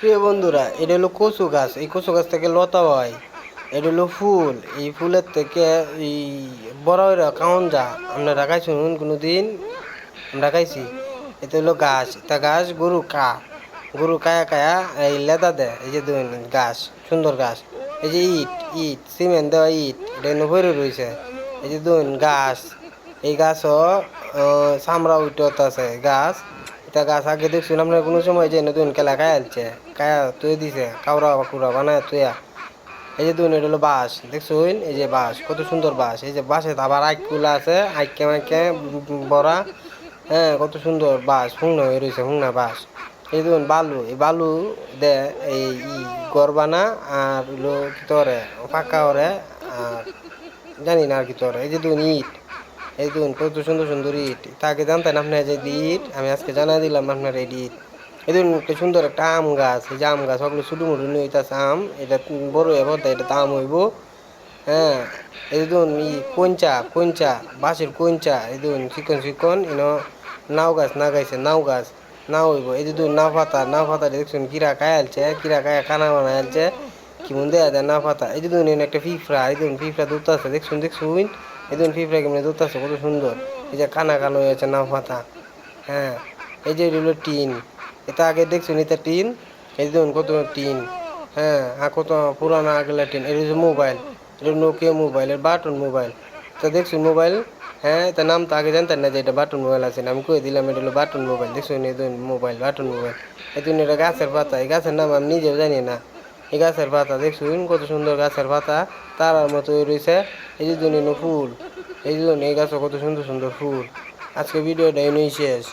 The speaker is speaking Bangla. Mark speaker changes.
Speaker 1: প্রিয় বন্ধুরা, এটা হলো কচু গাছ। এই কচু গাছ থেকে লতা হয়, এটা হলো ফুল। এই ফুলের থেকে এই বড় কাউন যা, আমরা রাখাই শুনুন কোনো দিন আমরা খাইছি। এটা হলো গাছ। তা গাছ গরু কা, গরু কায়া কায়া এই লেদা দেয়, এই যে গাছ, সুন্দর গাছ। এই যে ইট ইট, সিমেন্ট দেওয়া ইট, এটা কিন্তু ভরে রয়েছে। এই যে দুন গাছ, এই গাছও চামড়া উঠতে আছে গাছ। এটা গাছ আগে দেখছিলাম আমরা কোনো সময় যে নতুন কেলা খায় আলছে কায়া তুই দিছে কাউরা বাকুরা বানায় তুইয়া এই যে দুন এটা হলো বাঁশ দেখছুন এই যে বাঁশ কত সুন্দর বাঁশ এই যে বাঁশে আবার আইকুলা আছে, আইকে মাইকে, বড়া হ্যাঁ কত সুন্দর বাঁশ হুংনা হয়ে রয়েছে হুংনা বাঁশ এই দেখুন বালু, এই বালু দে, এই ই গড় বানা আর হলো কি তোরে পাক্কা ওরে, আর জানি না আর কি তোরে। এই যে দুন ইট। এই দেখুন, কত সুন্দর সুন্দর ইট। তাকে জানতেন আপনার যে ইট, আমি আজকে জানাই দিলাম আপনার এই ইট। এই দেখুন একটা সুন্দর একটা আম গাছ। এই যে আম গাছ ওগুলো ছোটো মোটো নিয়ে হইতাছে আম। এটা বড় পড়তে এটা আম হইব। হ্যাঁ এই দেখুন, ই কঞ্চা কঞ্চা বাঁশের কঞ্চা এই দেখুন, চিকন চিকন, ইনো নাও গাছ, না গাইছে, নাও গাছ, নাও হইব। এই দেখুন নাও পাতা নাও পাতা দেখছেন, কিরা আলছে, কিরা কায়া খানা বানাই আলছে। কি মন দেয়া না পাতা এই দেখুন একটা ফিফরা এই দেখুন ফিফরা দুধ আছে, দেখছুন দেখছুন। দেখুন ফিফরা কেমন দুধ আছে কত সুন্দর। এই যে কানা কালো হয়েছে নাও পাতা হ্যাঁ এই যে হলো টিন। এটা আগে দেখছুন এটা টিন? এই দেখুন কত টিন। হ্যাঁ আর কত পুরানা আগেলা টিন। এটা হচ্ছে মোবাইল। এটা নোকিয়া মোবাইল, এর বাটন মোবাইল। তা দেখছুন মোবাইল? হ্যাঁ তার নাম তো আগে জানতেন না যে এটা বাটন মোবাইল আছে আমি কয়ে দিলাম এটা হলো বাটন মোবাইল। দেখছুন এই মোবাইল, বাটন মোবাইল। এই এটা গাছের পাতা। এই গাছের নাম আমি নিজেও জানি না। এই গাছের পাতা দেখছুন কত সুন্দর গাছের পাতা। তারার মতো রয়েছে। এই যে জন্য ফুল। এই জন্য এই গাছও কত সুন্দর সুন্দর ফুল। আজকে ভিডিওটা এনেই শেষ।